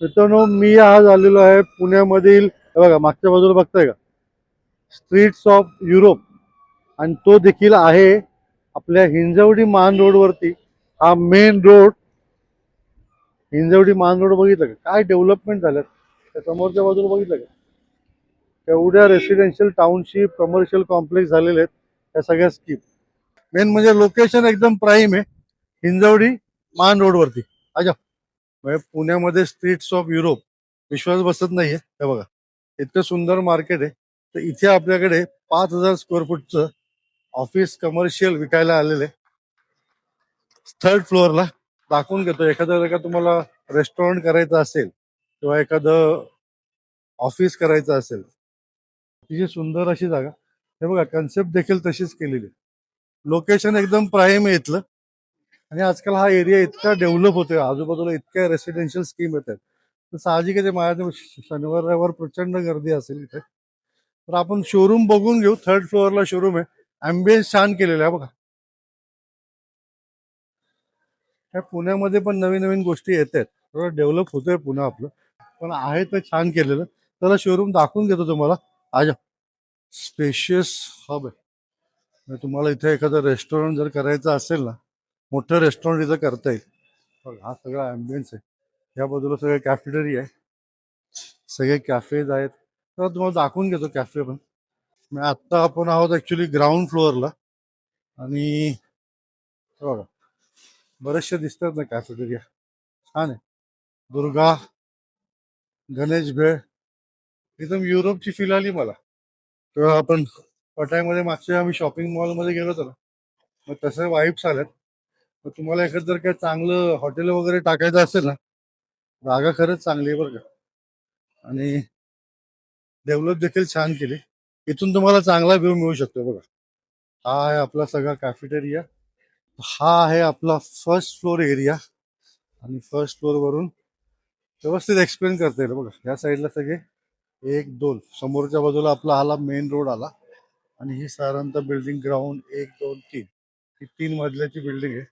मित्रांनो मी आज आलेलो आहे पुण्यामधील बघा मागच्या बाजूला बघताय का? स्ट्रीट्स ऑफ युरोप आणि तो देखील आहे आपल्या हिंजवडी मान रोडवरती हा मेन रोड हिंजवडी मान रोड बघितलं का? काय डेव्हलपमेंट झाल्यात त्या समोरच्या बाजूला बघितलं का? एवढ्या रेसिडेन्शियल टाउनशिप कमर्शियल कॉम्प्लेक्स झालेले आहेत त्या सगळ्या स्कीम मेन म्हणजे लोकेशन एकदम प्राईम आहे. हिंजवडी मान रोडवरती अच्छा म्हणजे पुण्यामध्ये स्ट्रीट्स ऑफ युरोप विश्वास बसत नाहीये. हे बघा इतकं सुंदर मार्केट आहे. तर इथे आपल्याकडे पाच हजार स्क्वेअर फूटचं ऑफिस कमर्शियल विकायला आलेलं आहे. थर्ड फ्लोअरला दाखवून घेतो. एखादं जर का तुम्हाला रेस्टॉरंट करायचं असेल किंवा एखादं ऑफिस करायचं असेल तिची सुंदर अशी जागा हे बघा कन्सेप्ट देखील तशीच केलेली लोकेशन एकदम प्राईम आहे इथलं. आणि आजकाल हा एरिया इतका डेव्हलप होतोय आजूबाजूला इतक्या रेसिडेन्शियल स्कीम येत आहेत तर साहजिक आहे माझ्या शनिवार रविवार प्रचंड गर्दी असेल इथे. तर आपण शोरूम बघून घेऊ. थर्ड फ्लोअरला शोरूम आहे. अँबियन्स छान केलेला आहे बघा. ह्या पुण्यामध्ये पण नवीन नवीन गोष्टी येत आहेत थोडं डेव्हलप होतोय पुन्हा आपलं. पण आहे तर छान केलेलं. त्याला शोरूम दाखवून घेतो तुम्हाला. आजा. स्पेशियस हब आहे. तुम्हाला इथे एखादं रेस्टॉरंट जर करायचं असेल ना मोठं रेस्टॉरंट इथं करता येईल. बघा, हा सगळा अँबियन्स आहे. या बाजूला सगळे कॅफेटरी आहे. सगळे कॅफेज आहेत. तर तुम्हाला दाखवून घेतो कॅफे पण. मग आत्ता आपण आहोत ॲक्च्युली ग्राउंड फ्लोअरला आणि बघा बरेचसे दिसतात ना कॅफेटेरिया छान आहे. दुर्गा गणेश भेळ. एकदम युरोपची फील आली मला. तेव्हा आपण पटायमध्ये मागच्या आम्ही शॉपिंग मॉलमध्ये गेलो होतो ना. मग तसे वाईब्स आल्यात. मग तुम्हाला एखादं जर काय चांगलं हॉटेल वगैरे टाकायचं असेल ना जागा खरंच चांगली आहे बरं का. आणि डेव्हलप देखील छान केली. इथून तुम्हाला चांगला व्ह्यू मिळू शकतो बघा. हा आहे आपला सगळा कॅफेटेरिया हा आहे आपला फर्स्ट फ्लोअर एरिया आणि फर्स्ट फ्लोअरवरून व्यवस्थित एक्सप्लेन करता येईल बघा. या साईडला सगळे एक दोन. समोरच्या बाजूला आपला आला मेन रोड आला. आणि ही साधारणतः बिल्डिंग ग्राउंड एक दोन तीन. ही तीन मजल्याची बिल्डिंग आहे.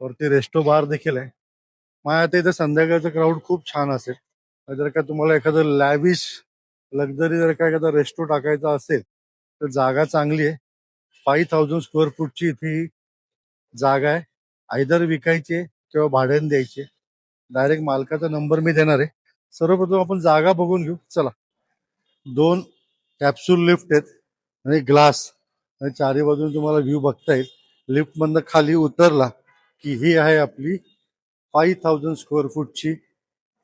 वरती रेस्टो बार देखील आहे. माझ्या आता इथं संध्याकाळचं क्राऊड खूप छान असेल. जर का तुम्हाला एखादं लॅविश लक्झरी जर का एखादा रेस्टो टाकायचा असेल तर जागा चांगली आहे. फाईव्ह थाउजंड स्क्वेअर फूटची इथे जागा आहे. आयदर विकायची आहे किंवा भाड्याने द्यायची डायरेक्ट मालकाचा नंबर मी देणार आहे. सर्वप्रथम आपण जागा बघून घेऊ. चला. दोन कॅप्सूल लिफ्ट आहेत आणि ग्लास आणि चारी बाजून तुम्हाला व्ह्यू बघता येईल. लिफ्टमधनं खाली उतरला की ही आहे आपली फाईव्ह थाउजंड स्क्वेअर फूटची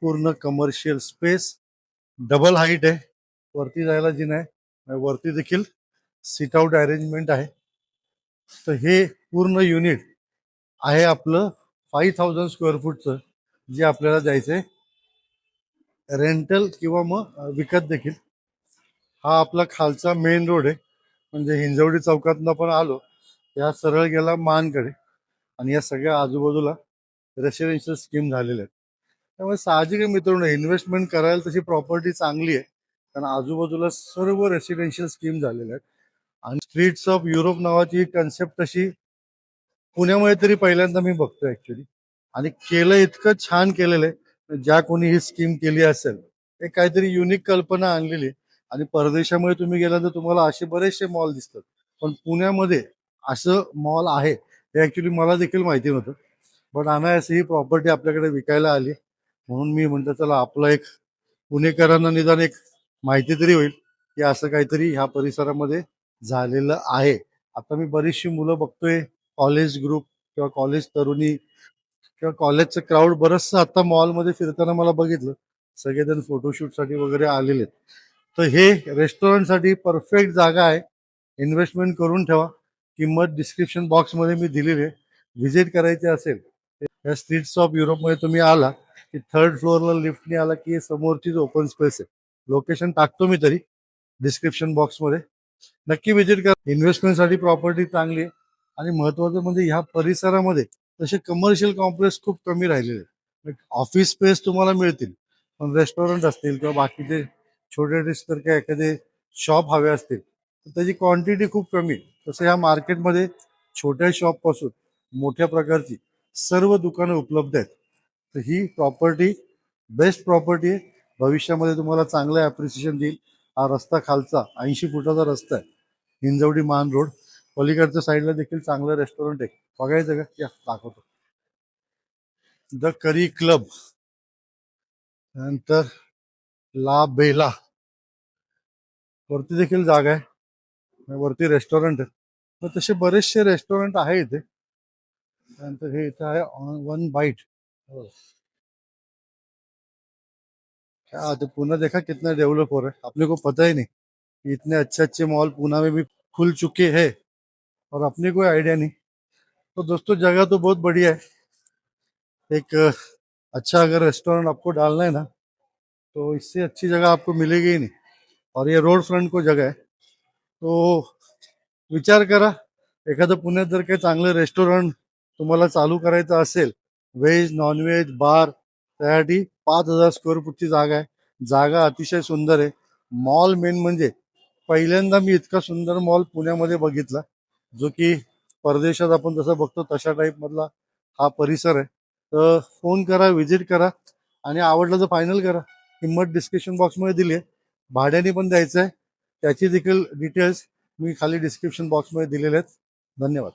पूर्ण कमर्शियल स्पेस डबल हाईट आहे. वरती जायला जी नाही वरती देखील सिट आउट अरेंजमेंट आहे. तर हे पूर्ण युनिट आहे आपलं फाईव्ह थाउजंड स्क्वेअर फूटचं जे आपल्याला द्यायचंय. रेंटल किंवा मग विकत देखील. हा आपला खालचा मेन रोड आहे. म्हणजे हिंजवडी चौकातनं पण आलो या सरळ गेला मानकडे. आणि या सगळ्या आजूबाजूला रेसिडेन्शियल स्कीम झालेल्या आहेत. त्यामुळे साहजिक मित्रांनो इन्व्हेस्टमेंट करायला तशी प्रॉपर्टी चांगली आहे. कारण आजूबाजूला सर्व रेसिडेन्शियल स्कीम झालेल्या आहेत. आणि स्ट्रीट्स ऑफ युरोप नावाची कन्सेप्ट तशी पुण्यामध्ये तरी पहिल्यांदा मी बघतो ऍक्च्युली आणि केलं इतकं छान केलेलं आहे. ज्या कोणी ही स्कीम केली असेल एक काहीतरी युनिक कल्पना आणलेली आहे. आणि परदेशामध्ये तुम्ही गेला तर तुम्हाला असे बरेचसे मॉल दिसतात. पण पुण्यामध्ये असं मॉल आहे हे ऍक्च्युली मला देखील माहिती नव्हतं. पण अनायास ही प्रॉपर्टी आपल्याकडे विकायला आली. म्हणून मी म्हणतो चला आपलं एक पुणेकरांना निदान एक माहिती तरी होईल की असं काहीतरी ह्या परिसरामध्ये झालेलं आहे. आता मी बरीचशी मुलं बघतोय कॉलेज ग्रुप किंवा कॉलेज तरुणी किंवा कॉलेजचं क्राऊड बरंचसं आता मॉलमध्ये फिरताना मला बघितलं. सगळेजण फोटोशूटसाठी वगैरे आलेले आहेत. तर हे रेस्टॉरंटसाठी परफेक्ट जागा आहे. इन्व्हेस्टमेंट करून ठेवा. किंमत डिस्क्रिप्शन बॉक्समध्ये मी दिलेली आहे. व्हिजिट करायची असेल या स्ट्रीट्स ऑफ युरोपमध्ये तुम्ही आला की थर्ड फ्लोअरला लिफ्टने आला की समोरचीच ओपन स्पेस आहे. लोकेशन टाकतो मी तरी डिस्क्रिप्शन बॉक्समध्ये नक्की व्हिजिट करा. इन्व्हेस्टमेंटसाठी प्रॉपर्टी चांगली आहे. आणि महत्वाचं म्हणजे ह्या परिसरामध्ये तसे कमर्शियल कॉम्प्लेक्स खूप कमी राहिलेले ऑफिस स्पेस तुम्हाला मिळतील पण रेस्टॉरंट असतील किंवा बाकीचे छोटे डिस्टर काय एखादे शॉप हवे असतील तर त्याची क्वांटिटी खूप कमी आहे. तसं या मार्केटमध्ये छोट्या शॉपपासून मोठ्या प्रकारची सर्व दुकानं उपलब्ध आहेत. तर ही प्रॉपर्टी बेस्ट प्रॉपर्टी आहे. भविष्यामध्ये तुम्हाला चांगलं ॲप्रिसिएशन देईल. हा रस्ता खालचा ऐंशी फुटाचा रस्ता आहे. हिंजवडी मान रोड. पलीकडच्या साईडला देखील चांगलं रेस्टॉरंट आहे. बघायचं का? या दाखवतो. द करी क्लब नंतर ला बेला वरती देखील जागा आहे. वरती रेस्टॉरंट आहे. तर तसे बरेचसे रेस्टॉरंट आहे इथे त्यानंतर हे इथं आहे वन बाईट क्या तो पुणे देखा कितना डेवलप हो रहा है. अपने को पता ही नहीं इतने अच्छे अच्छे मॉल पुणे में भी खुल चुके हैं और अपने कोई आइडिया नहीं। तो दोस्तों जगह तो बहुत बढ़िया है। एक अच्छा अगर रेस्टोरेंट आपको डालना है ना तो इससे अच्छी जगह आपको मिलेगी ही नहीं। और ये रोड फ्रंट को जगह है। तो विचार करा. एखादं पुण्यात जर काही चांगलं रेस्टॉरंट तुम्हाला चालू करायचं असेल व्हेज नॉनव्हेज बार त्यासाठी पाच हजार स्क्वेअर फूटची जागा आहे. जागा अतिशय सुंदर आहे. मॉल मेन म्हणजे पहिल्यांदा मी इतका सुंदर मॉल पुण्यामध्ये बघितला जो की परदेशात आपण जसं बघतो तशा टाईपमधला हा परिसर आहे. तर फोन करा व्हिजिट करा आणि आवडलं तर फायनल करा. किंमत डिस्क्रिप्शन बॉक्समध्ये दिली आहे. भाड्याने पण द्यायचं आहे. त्याची देखील डिटेल्स मी खाली डिस्क्रिप्शन बॉक्समध्ये दिलेले आहेत. धन्यवाद.